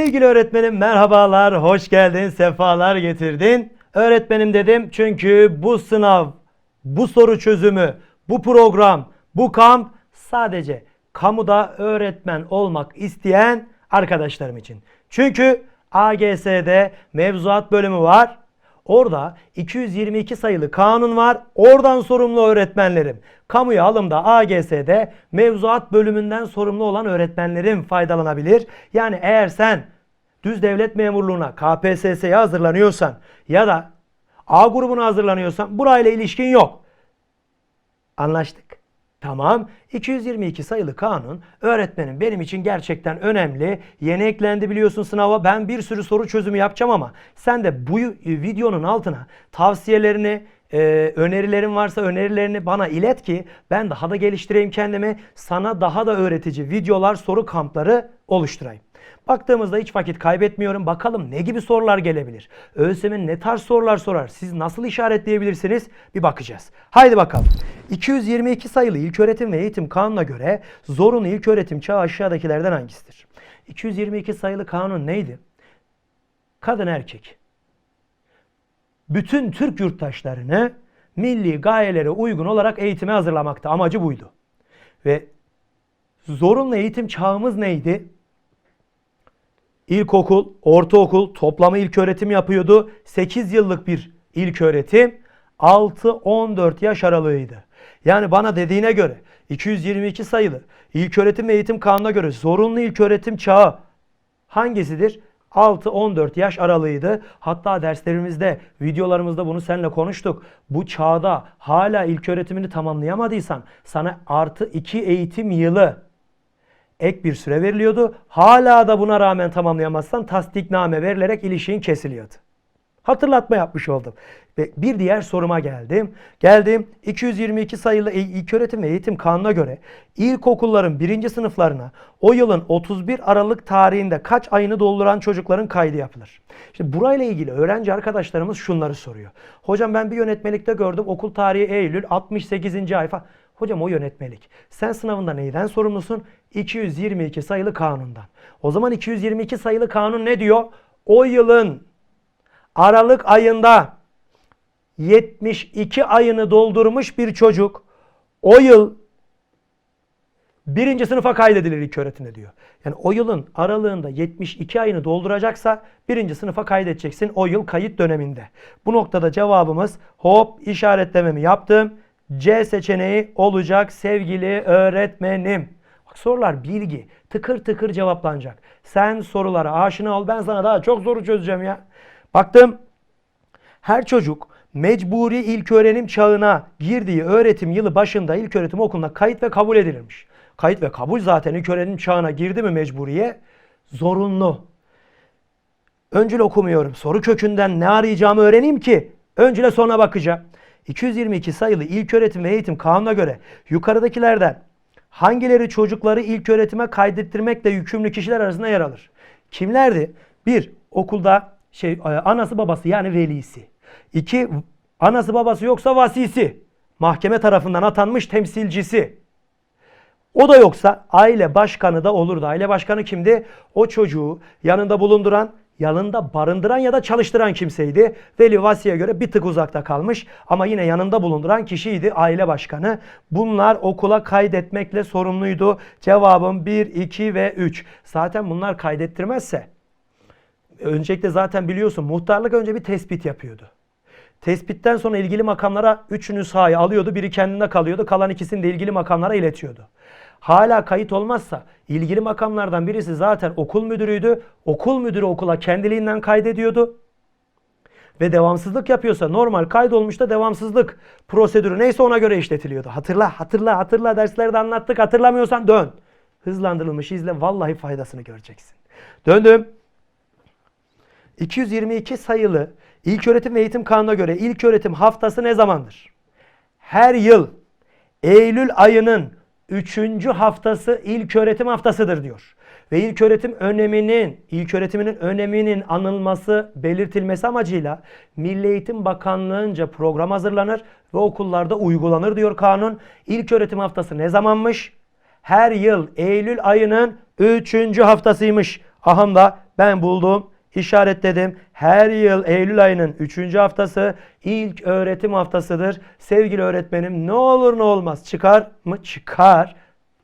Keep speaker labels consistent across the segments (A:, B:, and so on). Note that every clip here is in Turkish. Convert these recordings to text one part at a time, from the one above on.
A: Sevgili öğretmenim merhabalar, hoş geldin, sefalar getirdin. Öğretmenim dedim çünkü bu sınav, bu soru çözümü, bu program, bu kamp sadece kamuda öğretmen olmak isteyen arkadaşlarım için. Çünkü AGS'de mevzuat bölümü var. Orada 222 sayılı kanun var. Oradan sorumlu öğretmenlerim. Kamuya alımda AGS'de mevzuat bölümünden sorumlu olan öğretmenlerim faydalanabilir. Yani eğer sen düz devlet memurluğuna KPSS'ye hazırlanıyorsan ya da A grubuna hazırlanıyorsan burayla ilişkin yok. Anlaştık. Tamam. 222 sayılı kanun öğretmenim benim için gerçekten önemli. Yeni eklendi biliyorsun sınava. Ben bir sürü soru çözümü yapacağım ama sen de bu videonun altına tavsiyelerini, e, önerilerin varsa önerilerini bana ilet ki ben daha da geliştireyim kendimi. Sana daha da öğretici videolar, soru kampları oluşturayım. Baktığımızda hiç vakit kaybetmiyorum. Bakalım ne gibi sorular gelebilir? ÖSYM ne tarz sorular sorar? Siz nasıl işaretleyebilirsiniz? Bir bakacağız. Haydi bakalım. 222 sayılı İlköğretim ve Eğitim Kanunu'na göre zorunlu ilköğretim çağı aşağıdakilerden hangisidir? 222 sayılı kanun neydi? Kadın erkek. Bütün Türk yurttaşlarını milli gayelere uygun olarak eğitime hazırlamakta. Amacı buydu. Ve zorunlu eğitim çağımız neydi? İlkokul, ortaokul, toplamı ilköğretim yapıyordu. 8 yıllık bir ilköğretim 6-14 yaş aralığıydı. Yani bana dediğine göre 222 sayılı İlköğretim ve Eğitim Kanunu'na göre zorunlu ilköğretim çağı hangisidir? 6-14 yaş aralığıydı. Hatta derslerimizde, videolarımızda bunu seninle konuştuk. Bu çağda hala ilköğretimini tamamlayamadıysan sana artı 2 eğitim yılı ek bir süre veriliyordu. Hala da buna rağmen tamamlayamazsan tasdikname verilerek ilişkin kesiliyordu. Hatırlatma yapmış oldum. Ve bir diğer soruma geldim. Geldim 222 sayılı İlköğretim ve Eğitim Kanunu'na göre ilkokulların birinci sınıflarına o yılın 31 Aralık tarihinde kaç ayını dolduran çocukların kaydı yapılır? Şimdi burayla ilgili öğrenci arkadaşlarımız şunları soruyor. Hocam ben bir yönetmelikte gördüm okul tarihi Eylül 68. ay falan. Hocam o yönetmelik. Sen sınavında neyden sorumlusun? 222 sayılı kanundan. O zaman 222 sayılı kanun ne diyor? O yılın Aralık ayında 72 ayını doldurmuş bir çocuk o yıl birinci sınıfa kaydedilir ilk öğretimde diyor. Yani o yılın aralığında 72 ayını dolduracaksa birinci sınıfa kaydedeceksin o yıl kayıt döneminde. Bu noktada cevabımız hop işaretlememi yaptım. C seçeneği olacak sevgili öğretmenim. Bak sorular bilgi. Tıkır tıkır cevaplanacak. Sen sorulara aşina ol. Ben sana daha çok soru çözeceğim ya. Baktım. Her çocuk mecburi ilköğrenim çağına girdiği öğretim yılı başında ilköğretim okuluna kayıt ve kabul edilirmiş. Kayıt ve kabul zaten ilköğrenim çağına girdi mi mecburiye? Zorunlu. Öncül okumuyorum. Soru kökünden ne arayacağımı öğreneyim ki öncüle sonra bakacağım. 222 sayılı İlköğretim ve Eğitim Kanunu'na göre yukarıdakilerden hangileri çocukları ilköğretime kaydettirmekle yükümlü kişiler arasında yer alır? Kimlerdi? Bir, okulda şey e, anası babası yani velisi. İki, anası babası yoksa vasisi. Mahkeme tarafından atanmış temsilcisi. O da yoksa aile başkanı da olurdu. Aile başkanı kimdi? O çocuğu yanında bulunduran, yanında barındıran ya da çalıştıran kimseydi. Veli Vasi'ye göre bir tık uzakta kalmış ama yine yanında bulunduran kişiydi aile başkanı. Bunlar okula kaydetmekle sorumluydu. Cevabım 1, 2 ve 3. Zaten bunlar kaydettirmezse öncelikle zaten biliyorsun muhtarlık önce bir tespit yapıyordu. Tespitten sonra ilgili makamlara 3 nüshayı alıyordu. Biri kendinde kalıyordu. Kalan ikisini de ilgili makamlara iletiyordu. Hala kayıt olmazsa ilgili makamlardan birisi zaten okul müdürüydü. Okul müdürü okula kendiliğinden kaydediyordu. Ve devamsızlık yapıyorsa normal kaydolmuş da devamsızlık prosedürü neyse ona göre işletiliyordu. Hatırla, hatırla, hatırla derslerde anlattık. Hatırlamıyorsan dön. Hızlandırılmış izle vallahi faydasını göreceksin. Döndüm. 222 sayılı İlköğretim ve Eğitim Kanunu'na göre ilköğretim haftası ne zamandır? Her yıl Eylül ayının 3. haftası ilköğretim haftasıdır diyor. Ve ilköğretim öneminin, ilköğretiminin öneminin anılması, belirtilmesi amacıyla Milli Eğitim Bakanlığı'nca program hazırlanır ve okullarda uygulanır diyor kanun. İlköğretim haftası ne zamanmış? Her yıl Eylül ayının 3. haftasıymış. Aham da Ben buldum, işaretledim. Her yıl Eylül ayının 3. haftası ilk öğretim haftasıdır. Sevgili öğretmenim ne olur ne olmaz çıkar mı? Çıkar.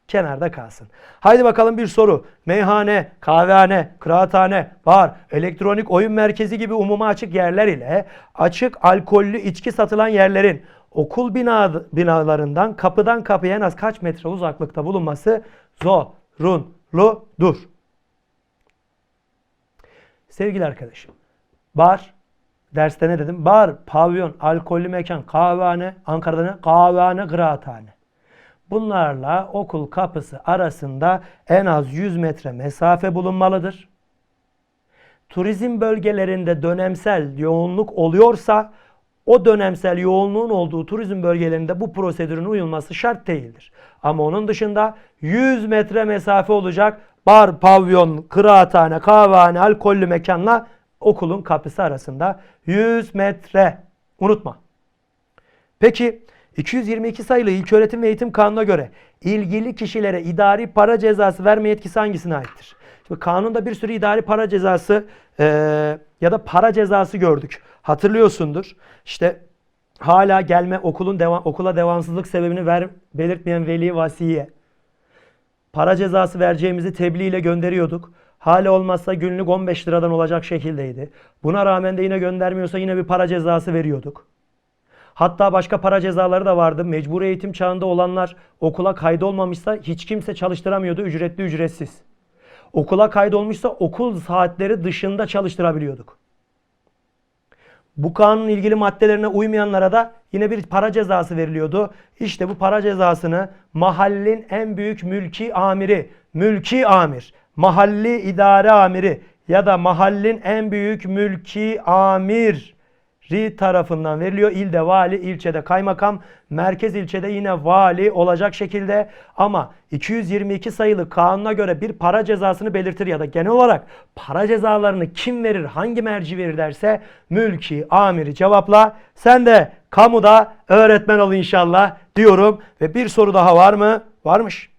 A: Kenarda kalsın. Haydi bakalım bir soru. Meyhane, kahvehane, kıraathane, bar, elektronik oyun merkezi gibi umuma açık yerler ile açık alkollü içki satılan yerlerin okul bina, binalarından kapıdan kapıya en az kaç metre uzaklıkta bulunması zorunludur. Sevgili arkadaşım, bar, derste ne dedim? Bar, pavyon, alkollü mekan, kahvehane, Ankara'da ne? Kahvehane, kıraathane. Bunlarla okul kapısı arasında en az 100 metre mesafe bulunmalıdır. Turizm bölgelerinde dönemsel yoğunluk oluyorsa o dönemsel yoğunluğun olduğu turizm bölgelerinde bu prosedürün uyulması şart değildir. Ama onun dışında 100 metre mesafe olacak bar, pavyon, kıraathane, kahvehane, alkollü mekanla okulun kapısı arasında 100 metre. Unutma. Peki 222 sayılı İlköğretim ve Eğitim Kanunu'na göre ilgili kişilere idari para cezası verme yetkisi hangisine aittir? Şimdi kanunda bir sürü idari para cezası eee, ya da para cezası gördük. Hatırlıyorsundur. İşte hala gelme okulun devam, okula devamsızlık sebebini ver, belirtmeyen veli vasiye. Para cezası vereceğimizi tebliğ ile gönderiyorduk. Hala olmazsa günlük 15 liradan olacak şekildeydi. Buna rağmen de yine göndermiyorsa yine bir para cezası veriyorduk. Hatta başka para cezaları da vardı. Mecburi eğitim çağında olanlar okula kaydolmamışsa hiç kimse çalıştıramıyordu ücretli ücretsiz. Okula kaydolmuşsa okul saatleri dışında çalıştırabiliyorduk. Bu kanunun ilgili maddelerine uymayanlara da yine bir para cezası veriliyordu. İşte bu para cezasını mahallin en büyük mülki amiri, mülki amir, mahalli idare amiri ya da mahallin en büyük mülki amir ri tarafından veriliyor. İlde vali, ilçede kaymakam, merkez ilçede yine vali olacak şekilde ama 222 sayılı kanuna göre bir para cezasını belirtir ya da genel olarak para cezalarını kim verir, hangi merci verir derse mülki amiri cevapla. Sen de kamuda öğretmen ol inşallah diyorum ve bir soru daha var mı? Varmış.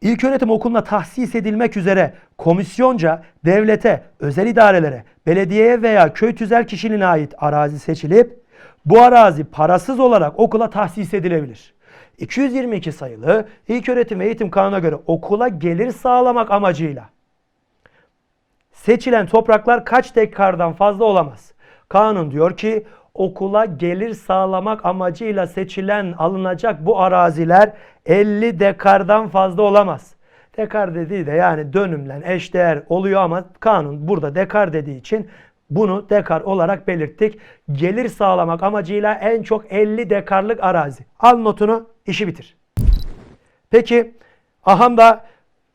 A: İlköğretim okuluna tahsis edilmek üzere komisyonca devlete, özel idarelere, belediyeye veya köy tüzel kişiliğine ait arazi seçilip bu arazi parasız olarak okula tahsis edilebilir. 222 sayılı İlköğretim ve Eğitim Kanunu'na göre okula gelir sağlamak amacıyla seçilen topraklar kaç dekardan fazla olamaz? Kanun diyor ki okula gelir sağlamak amacıyla seçilen alınacak bu araziler 50 dekardan fazla olamaz. Dekar dediği de yani dönümlen eşdeğer oluyor ama kanun burada dekar dediği için bunu dekar olarak belirttik. Gelir sağlamak amacıyla en çok 50 dekarlık arazi. Al notunu işi bitir. Peki aham da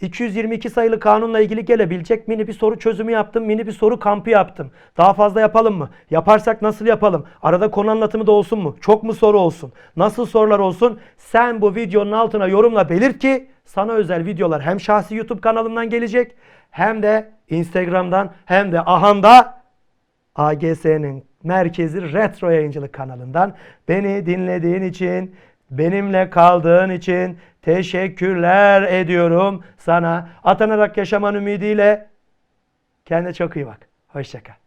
A: 222 sayılı kanunla ilgili gelebilecek mini bir soru çözümü yaptım. Mini bir soru kampı yaptım. Daha fazla yapalım mı? Yaparsak nasıl yapalım? Arada konu anlatımı da olsun mu? Çok mu soru olsun? Nasıl sorular olsun? Sen bu videonun altına yorumla belirt ki sana özel videolar hem şahsi YouTube kanalımdan gelecek hem de Instagram'dan hem de Ahan'da AGS'nin merkezi retro yayıncılık kanalından beni dinlediğin için, benimle kaldığın için teşekkürler ediyorum sana. Atanarak yaşaman ümidiyle kendine çok iyi bak. Hoşçakal.